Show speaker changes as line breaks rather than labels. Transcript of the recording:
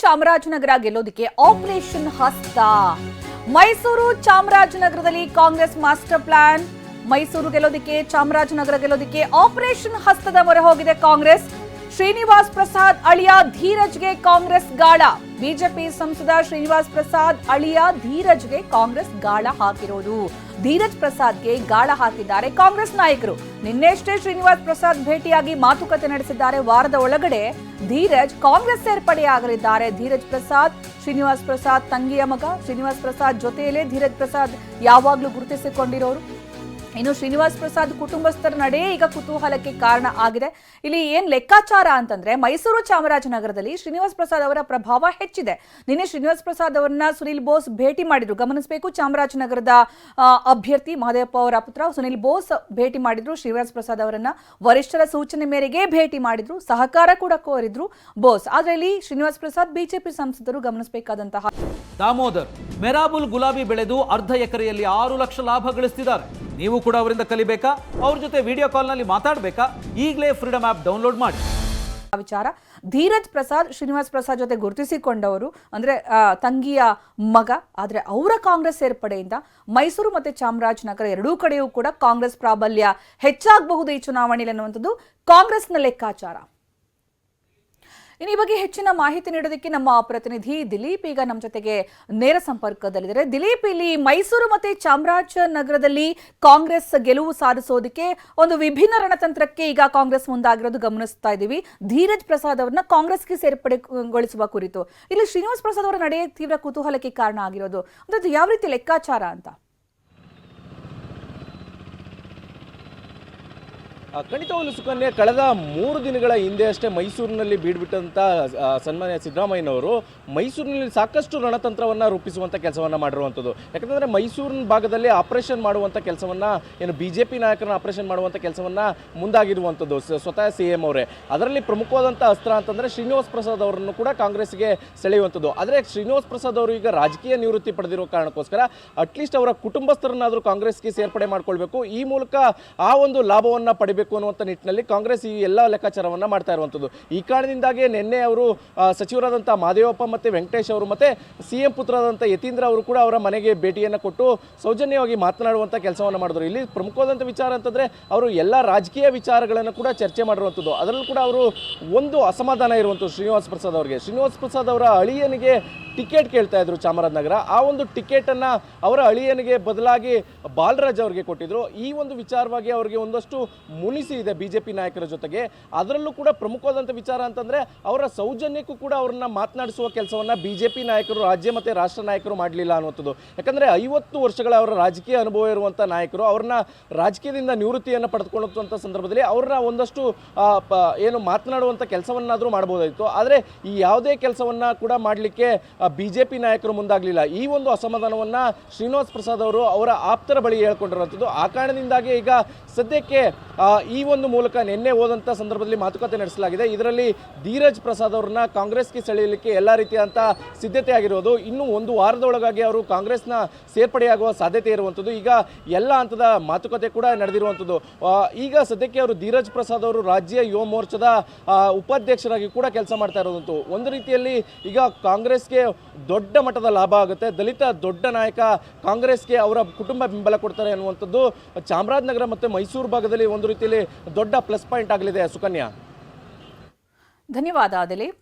ಚಾಮರಾಜನಗರ ಗೆಲ್ಲೋದಕ್ಕೆ ಆಪರೇಷನ್ ಹಸ್ತ. ಮೈಸೂರು ಚಾಮರಾಜನಗರದಲ್ಲಿ ಕಾಂಗ್ರೆಸ್ ಮಾಸ್ಟರ್ ಪ್ಲಾನ್. ಮೈಸೂರು ಗೆಲ್ಲೋದಕ್ಕೆ, ಚಾಮರಾಜನಗರ ಗೆಲ್ಲೋದಕ್ಕೆ ಆಪರೇಷನ್ ಹಸ್ತದ ಮೊರೆ ಹೋಗಿದೆ ಕಾಂಗ್ರೆಸ್. ಶ್ರೀನಿವಾಸ್ ಪ್ರಸಾದ್ ಅಳಿಯ ಧೀರಜ್ಗೆ ಕಾಂಗ್ರೆಸ್ ಗಾಳ. ಬಿಜೆಪಿ ಸಂಸದ ಶ್ರೀನಿವಾಸ್ ಪ್ರಸಾದ್ ಅಳಿಯ ಧೀರಜ್ಗೆ ಕಾಂಗ್ರೆಸ್ ಗಾಳ ಹಾಕಿರೋದು. ಧೀರಜ್ ಪ್ರಸಾದ್ಗೆ ಗಾಳ ಹಾಕಿದ್ದಾರೆ ಕಾಂಗ್ರೆಸ್ ನಾಯಕರು. ನಿನ್ನೆಷ್ಟೇ ಶ್ರೀನಿವಾಸ್ ಪ್ರಸಾದ್ ಭೇಟಿಯಾಗಿ ಮಾತುಕತೆ ನಡೆಸಿದ್ದಾರೆ. ವಾರದ ಒಳಗಡೆ ಧೀರಜ್ ಕಾಂಗ್ರೆಸ್ ಸೇರ್ಪಡೆಯಾಗಲಿದ್ದಾರೆ ಧೀರಜ್ ಪ್ರಸಾದ್, ಶ್ರೀನಿವಾಸ್ ಪ್ರಸಾದ್ ತಂಗಿಯ ಮಗ, ಶ್ರೀನಿವಾಸ್ ಪ್ರಸಾದ್ ಜೊತೆಯಲ್ಲೇ ಧೀರಜ್ ಪ್ರಸಾದ್ ಯಾವಾಗಲೂ ಗುರುತಿಸಿಕೊಂಡಿರೋರು. ಇನ್ನು ಶ್ರೀನಿವಾಸ್ ಪ್ರಸಾದ್ ಕುಟುಂಬಸ್ಥರ ನಡೆ ಈಗ ಕುತೂಹಲಕ್ಕೆ ಕಾರಣ ಆಗಿದೆ. ಇಲ್ಲಿ ಏನ್ ಲೆಕ್ಕಾಚಾರ ಅಂತಂದ್ರೆ ಮೈಸೂರು ಚಾಮರಾಜನಗರದಲ್ಲಿ ಶ್ರೀನಿವಾಸ್ ಪ್ರಸಾದ್ ಅವರ ಪ್ರಭಾವ ಹೆಚ್ಚಿದೆ. ನಿನ್ನೆ ಶ್ರೀನಿವಾಸ್ ಪ್ರಸಾದ್ ಅವರನ್ನ ಸುನಿಲ್ ಬೋಸ್ ಭೇಟಿ ಮಾಡಿದ್ರು. ಗಮನಿಸಬೇಕು, ಚಾಮರಾಜನಗರದ ಅಭ್ಯರ್ಥಿ ಮಹದೇವಪ್ಪ ಅವರ ಪುತ್ರ ಸುನಿಲ್ ಬೋಸ್ ಭೇಟಿ ಮಾಡಿದ್ರು. ಶ್ರೀನಿವಾಸ್ ಪ್ರಸಾದ್ ಅವರನ್ನ ವರಿಷ್ಠರ ಸೂಚನೆ ಮೇರೆಗೆ ಭೇಟಿ ಮಾಡಿದ್ರು. ಸಹಕಾರ ಕೂಡ ಕೋರಿದ್ರು ಬೋಸ್. ಆದ್ರೆ ಇಲ್ಲಿ ಶ್ರೀನಿವಾಸ್ ಪ್ರಸಾದ್ ಬಿಜೆಪಿ ಸಂಸದರು ಗಮನಿಸಬೇಕಾದಂತಹ
ದಾಮೋದರ್, ಮೆರಾಬುಲ್ ಗುಲಾಬಿ ಬೆಳೆದು ಅರ್ಧ ಎಕರೆಯಲ್ಲಿ ಆರು ಲಕ್ಷ ಲಾಭ ಗಳಿಸ್ತಿದ್ದಾರೆ. ನೀವು ಕೂಡ ಅವರಿಂದ ಕಲಿಬೇಕಾ? ಅವ್ರ ಜೊತೆ ವಿಡಿಯೋ ಕಾಲ್ನಲ್ಲಿ ಮಾತಾಡಬೇಕಾ? ಈಗಲೇ ಫ್ರೀಡಮ್ ಆ್ಯಪ್ ಡೌನ್ಲೋಡ್ ಮಾಡಿ.
ವಿಚಾರ ಧೀರಜ್ ಪ್ರಸಾದ್, ಶ್ರೀನಿವಾಸ್ ಪ್ರಸಾದ್ ಜೊತೆ ಗುರುತಿಸಿಕೊಂಡವರು, ಅಂದ್ರೆ ತಂಗಿಯ ಮಗ, ಆದ್ರೆ ಅವರ ಕಾಂಗ್ರೆಸ್ ಸೇರ್ಪಡೆಯಿಂದ ಮೈಸೂರು ಮತ್ತೆ ಚಾಮರಾಜನಗರ ಎರಡೂ ಕಡೆಯೂ ಕೂಡ ಕಾಂಗ್ರೆಸ್ ಪ್ರಾಬಲ್ಯ ಹೆಚ್ಚಾಗಬಹುದು ಈ ಚುನಾವಣೆಯಲ್ಲಿ ಅನ್ನುವಂಥದ್ದು ಕಾಂಗ್ರೆಸ್ನ ಲೆಕ್ಕಾಚಾರ. ಇನ್ನು ಈ ಬಗ್ಗೆ ಹೆಚ್ಚಿನ ಮಾಹಿತಿ ನೀಡೋದಕ್ಕೆ ನಮ್ಮ ಪ್ರತಿನಿಧಿ ದಿಲೀಪ್ ಈಗ ನಮ್ಮ ಜೊತೆಗೆ ನೇರ ಸಂಪರ್ಕದಲ್ಲಿದ್ದಾರೆ. ದಿಲೀಪ್, ಇಲ್ಲಿ ಮೈಸೂರು ಮತ್ತೆ ಚಾಮರಾಜನಗರದಲ್ಲಿ ಕಾಂಗ್ರೆಸ್ ಗೆಲುವು ಸಾಧಿಸೋದಕ್ಕೆ ಒಂದು ವಿಭಿನ್ನ ರಣತಂತ್ರಕ್ಕೆ ಈಗ ಕಾಂಗ್ರೆಸ್ ಮುಂದಾಗಿರೋದು ಗಮನಿಸ್ತಾ ಇದ್ದೀವಿ. ಧೀರಜ್ ಪ್ರಸಾದ್ ಅವರನ್ನ ಕಾಂಗ್ರೆಸ್ಗೆ ಸೇರ್ಪಡೆಗೊಳಿಸುವ ಕುರಿತು. ಇಲ್ಲಿ ಶ್ರೀನಿವಾಸ್ ಪ್ರಸಾದ್ ಅವರ ನಡೆಯ ತೀವ್ರ ಕುತೂಹಲಕ್ಕೆ ಕಾರಣ ಆಗಿರೋದು. ಅಂದ್ರೆ ಯಾವ ರೀತಿ ಲೆಕ್ಕಾಚಾರ ಅಂತ
ಆ, ಖಂಡಿತವಾಗ್ಲೂ ಸುಕನ್ಯೆ ಕಳೆದ ಮೂರು ದಿನಗಳ ಹಿಂದೆ ಅಷ್ಟೇ ಮೈಸೂರಿನಲ್ಲಿ ಬೀಡ್ಬಿಟ್ಟಂತ ಆ, ಸನ್ಮಾನ್ಯ ಸಿದ್ದರಾಮಯ್ಯನವರು ಮೈಸೂರಿನಲ್ಲಿ ಸಾಕಷ್ಟು ರಣತಂತ್ರವನ್ನು ರೂಪಿಸುವಂಥ ಕೆಲಸವನ್ನು ಮಾಡಿರುವಂಥದ್ದು ಯಾಕಂದರೆ ಮೈಸೂರಿನ ಭಾಗದಲ್ಲಿ ಆಪರೇಷನ್ ಮಾಡುವಂಥ ಕೆಲಸವನ್ನು ಏನು ಬಿ ಜೆ ಪಿ ನಾಯಕರನ್ನ ಆಪರೇಷನ್ ಮಾಡುವಂಥ ಕೆಲಸವನ್ನ ಮುಂದಾಗಿರುವಂಥದ್ದು ಸ್ವತಃ ಸಿ ಎಂ ಅವರೇ. ಅದರಲ್ಲಿ ಪ್ರಮುಖವಾದಂಥ ಅಸ್ತ್ರ ಅಂತಂದ್ರೆ ಶ್ರೀನಿವಾಸ್ ಪ್ರಸಾದ್ ಅವರನ್ನು ಕೂಡ ಕಾಂಗ್ರೆಸ್ಗೆ ಸೆಳೆಯುವಂಥದ್ದು ಆದರೆ ಶ್ರೀನಿವಾಸ್ ಪ್ರಸಾದ್ ಅವರು ಈಗ ರಾಜಕೀಯ ನಿವೃತ್ತಿ ಪಡೆದಿರೋ ಕಾರಣಕ್ಕೋಸ್ಕರ ಅಟ್ಲೀಸ್ಟ್ ಅವರ ಕುಟುಂಬಸ್ಥರನ್ನಾದರೂ ಕಾಂಗ್ರೆಸ್ಗೆ ಸೇರ್ಪಡೆ ಮಾಡಿಕೊಳ್ಬೇಕು. ಈ ಮೂಲಕ ಆ ಒಂದು ಲಾಭವನ್ನು ಪಡಿಬೇಕು ಅನ್ನುವಂಥ ನಿಟ್ಟಿನಲ್ಲಿ ಕಾಂಗ್ರೆಸ್ ಈ ಎಲ್ಲ ಲೆಕ್ಕಾಚಾರವನ್ನು ಮಾಡ್ತಾ ಇರುವಂಥದ್ದು ಈ ಕಾರಣದಿಂದಾಗಿ ನಿನ್ನೆ ಅವರು ಸಚಿವರಾದಂಥ ಮಾದೇವಪ್ಪ ಮತ್ತು ವೆಂಕಟೇಶ್ ಅವರು ಮತ್ತು ಸಿ ಎಂ ಪುತ್ರರಾದಂಥ ಯತೀಂದ್ರ ಅವರು ಕೂಡ ಅವರ ಮನೆಗೆ ಭೇಟಿಯನ್ನು ಕೊಟ್ಟು ಸೌಜನ್ಯವಾಗಿ ಮಾತನಾಡುವಂಥ ಕೆಲಸವನ್ನು ಮಾಡಿದ್ರು. ಇಲ್ಲಿ ಪ್ರಮುಖವಾದಂಥ ವಿಚಾರ ಅಂತಂದರೆ ಅವರು ಎಲ್ಲ ರಾಜಕೀಯ ವಿಚಾರಗಳನ್ನು ಕೂಡ ಚರ್ಚೆ ಮಾಡಿರುವಂಥದ್ದು ಅದರಲ್ಲೂ ಕೂಡ ಅವರು ಒಂದು ಅಸಮಾಧಾನ ಇರುವಂಥದ್ದು ಶ್ರೀನಿವಾಸ್ ಪ್ರಸಾದ್ ಅವರಿಗೆ. ಶ್ರೀನಿವಾಸ್ ಪ್ರಸಾದ್ ಅವರ ಅಳಿಯನಿಗೆ ಟಿಕೆಟ್ ಕೇಳ್ತಾ ಇದ್ರು ಚಾಮರಾಜನಗರ ಆ ಒಂದು ಟಿಕೆಟನ್ನು ಅವರ ಅಳಿಯನಿಗೆ ಬದಲಾಗಿ ಬಾಲರಾಜ್ ಅವರಿಗೆ ಕೊಟ್ಟಿದ್ರು. ಈ ಒಂದು ವಿಚಾರವಾಗಿ ಅವರಿಗೆ ಒಂದಷ್ಟು ಮುನಿಸಿ ಇದೆ ಬಿ ನಾಯಕರ ಜೊತೆಗೆ. ಅದರಲ್ಲೂ ಕೂಡ ಪ್ರಮುಖವಾದಂಥ ವಿಚಾರ ಅಂತಂದರೆ ಅವರ ಸೌಜನ್ಯಕ್ಕೂ ಕೂಡ ಅವರನ್ನ ಮಾತನಾಡಿಸುವ ಕೆಲಸವನ್ನು ಬಿ ಜೆ ನಾಯಕರು ರಾಜ್ಯ ಮತ್ತು ರಾಷ್ಟ್ರ ನಾಯಕರು ಮಾಡಲಿಲ್ಲ ಅನ್ನುವಂಥದ್ದು. ಯಾಕಂದರೆ ಐವತ್ತು ವರ್ಷಗಳ ಅವರ ರಾಜಕೀಯ ಅನುಭವ ಇರುವಂಥ ನಾಯಕರು ಅವ್ರನ್ನ ರಾಜಕೀಯದಿಂದ ನಿವೃತ್ತಿಯನ್ನು ಪಡೆದುಕೊಳ್ಳುವಂಥ ಸಂದರ್ಭದಲ್ಲಿ ಅವ್ರನ್ನ ಒಂದಷ್ಟು ಏನು ಮಾತನಾಡುವಂಥ ಕೆಲಸವನ್ನಾದರೂ ಮಾಡ್ಬೋದಾಯಿತು ಆದರೆ ಈ ಯಾವುದೇ ಕೆಲಸವನ್ನು ಕೂಡ ಮಾಡಲಿಕ್ಕೆ ಬಿ ಜೆ ಪಿ ನಾಯಕರು ಮುಂದಾಗಲಿಲ್ಲ. ಈ ಒಂದು ಅಸಮಾಧಾನವನ್ನು ಶ್ರೀನಿವಾಸ್ ಪ್ರಸಾದ್ ಅವರು ಅವರ ಆಪ್ತರ ಬಳಿ ಹೇಳ್ಕೊಂಡಿರುವಂಥದ್ದು. ಆ ಕಾರಣದಿಂದಾಗಿ ಈಗ ಸದ್ಯಕ್ಕೆ ಈ ಒಂದು ಮೂಲಕ ನಿನ್ನೆ ಹೋದಂಥ ಸಂದರ್ಭದಲ್ಲಿ ಮಾತುಕತೆ ನಡೆಸಲಾಗಿದೆ. ಇದರಲ್ಲಿ ಧೀರಜ್ ಪ್ರಸಾದ್ ಅವರನ್ನ ಕಾಂಗ್ರೆಸ್ಗೆ ಸೆಳೆಯಲಿಕ್ಕೆ ಎಲ್ಲ ರೀತಿಯಾದಂಥ ಸಿದ್ಧತೆ ಆಗಿರೋದು. ಇನ್ನೂ ಒಂದು ವಾರದೊಳಗಾಗಿ ಅವರು ಕಾಂಗ್ರೆಸ್ನ ಸೇರ್ಪಡೆಯಾಗುವ ಸಾಧ್ಯತೆ ಇರುವಂಥದ್ದು ಈಗ ಎಲ್ಲ ಹಂತದ ಮಾತುಕತೆ ಕೂಡ ನಡೆದಿರುವಂಥದ್ದು ಈಗ ಸದ್ಯಕ್ಕೆ ಅವರು ಧೀರಜ್ ಪ್ರಸಾದ್ ಅವರು ರಾಜ್ಯ ಯುವ ಮೋರ್ಚಾದ ಉಪಾಧ್ಯಕ್ಷರಾಗಿ ಕೂಡ ಕೆಲಸ ಮಾಡ್ತಾ ಇರೋದಂತೂ. ಒಂದು ರೀತಿಯಲ್ಲಿ ಈಗ ಕಾಂಗ್ರೆಸ್ಗೆ ದೊಡ್ಡ ಮಟ್ಟದ ಲಾಭ ಆಗುತ್ತೆ. ದಲಿತ ದೊಡ್ಡ ನಾಯಕ ಕಾಂಗ್ರೆಸ್ಗೆ ಅವರ ಕುಟುಂಬ ಬೆಂಬಲ ಕೊಡ್ತಾರೆ ಅನ್ನುವಂಥದ್ದು ಚಾಮರಾಜನಗರ ಮತ್ತು ಮೈಸೂರು ಭಾಗದಲ್ಲಿ ಒಂದು ರೀತಿಯಲ್ಲಿ ದೊಡ್ಡ ಪ್ಲಸ್ ಪಾಯಿಂಟ್ ಆಗಲಿದೆ ಸುಕನ್ಯಾ.
ಧನ್ಯವಾದ ದಿಲೀಪ್